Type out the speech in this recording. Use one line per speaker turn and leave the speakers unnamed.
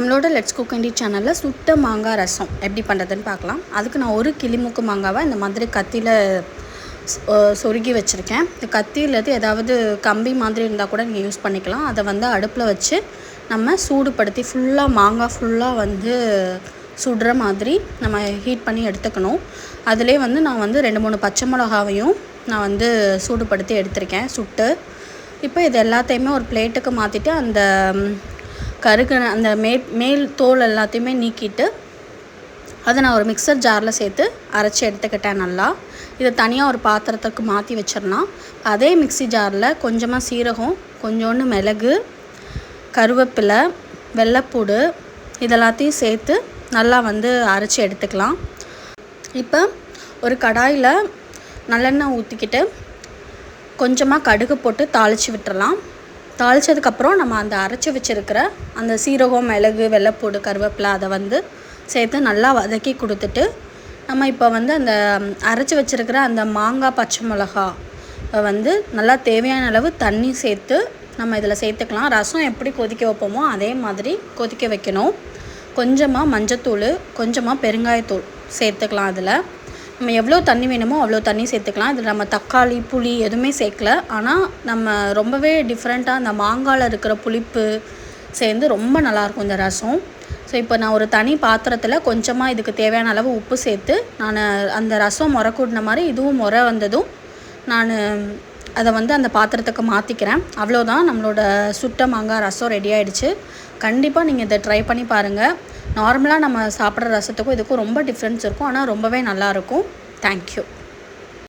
நம்மளோட let's cook அண்டி சேனலில் சுட்ட மாங்காய் ரசம் எப்படி பண்ணுறதுன்னு பார்க்கலாம். அதுக்கு நான் ஒரு கிளிமுக்கு மாங்காவை இந்த மாதிரி கத்தியில் சொருகி வச்சுருக்கேன். இந்த கத்தியிலது ஏதாவது கம்பி மாதிரி இருந்தால் கூட நீங்கள் யூஸ் பண்ணிக்கலாம். அதை வந்து அடுப்பில் வச்சு நம்ம சூடுபடுத்தி ஃபுல்லாக மாங்காய் ஃபுல்லாக வந்து சுடுற மாதிரி நம்ம ஹீட் பண்ணி எடுத்துக்கணும். அதிலே வந்து நான் வந்து ரெண்டு மூணு பச்சை மிளகாவையும் நான் வந்து சூடுபடுத்தி எடுத்திருக்கேன் சுட்டு. இப்போ இது எல்லாத்தையுமே ஒரு பிளேட்டுக்கு மாற்றிட்டு அந்த கருகின அந்த மே மேல் தோல் எல்லாத்தையுமே நீக்கிட்டு அதை நான் ஒரு மிக்சர் ஜாரில் சேர்த்து அரைச்சி எடுத்துக்கிட்டேன் நல்லா. இதை தனியாக ஒரு பாத்திரத்துக்கு மாற்றி வச்சிடலாம். அதே மிக்சி ஜாரில் கொஞ்சமாக சீரகம் கொஞ்சோண்டு மிளகு கருவேப்பிலை வெள்ளைப்பூடு இதெல்லாத்தையும் சேர்த்து நல்லா வந்து அரைச்சி எடுத்துக்கலாம். இப்போ ஒரு கடாயில் நல்லெண்ணெய் ஊற்றிக்கிட்டு கொஞ்சமாக கடுகு போட்டு தாளித்து விட்டுறலாம். தாளித்ததுக்கப்புறம் நம்ம அந்த அரைச்சி வச்சுருக்கிற அந்த சீரகம் மிளகு வெள்ளைப்பூடு கருவேப்பிலை அதை வந்து சேர்த்து நல்லா வதக்கி கொடுத்துட்டு நம்ம இப்போ வந்து அந்த அரைச்சி வச்சுருக்கிற அந்த மாங்காய் பச்சை மிளகா வந்து நல்லா தேவையான அளவு தண்ணி சேர்த்து நம்ம இதில் சேர்த்துக்கலாம். ரசம் எப்படி கொதிக்க வைப்போமோ அதே மாதிரி கொதிக்க வைக்கணும். கொஞ்சமாக மஞ்சத்தூள் கொஞ்சமாக பெருங்காயத்தூள் சேர்த்துக்கலாம் அதில் நம்ம எவ்வளோ தண்ணி வேணுமோ அவ்வளோ தண்ணி சேர்த்துக்கலாம். இதில் நம்ம தக்காளி புளி எதுவுமே சேர்க்கல. ஆனால் நம்ம ரொம்பவே டிஃப்ரெண்ட்டாக அந்த மாங்காயில் இருக்கிற புளிப்பு சேர்ந்து ரொம்ப நல்லாயிருக்கும் இந்த ரசம். ஸோ இப்போ நான் ஒரு தனி பாத்திரத்தில் கொஞ்சமாக இதுக்கு தேவையான அளவு உப்பு சேர்த்து நான் அந்த ரசம் முறை கூடின மாதிரி இதுவும் முறை வந்ததும் நான் அதை வந்து அந்த பாத்திரத்துக்கு மாற்றிக்கிறேன் அவ்வளோதான் நம்மளோட சுட்ட மாங்காய் ரசம் ரெடி ஆகிடுச்சு கண்டிப்பாக நீங்கள் இதை ட்ரை பண்ணி பாருங்கள் நார்மலாக நம்ம சாப்பிட்ற ரசத்துக்கும் இதுக்கும் ரொம்ப டிஃப்ரென்ஸ் இருக்கும். ஆனால் ரொம்பவே நல்லாயிருக்கும். தேங்க்யூ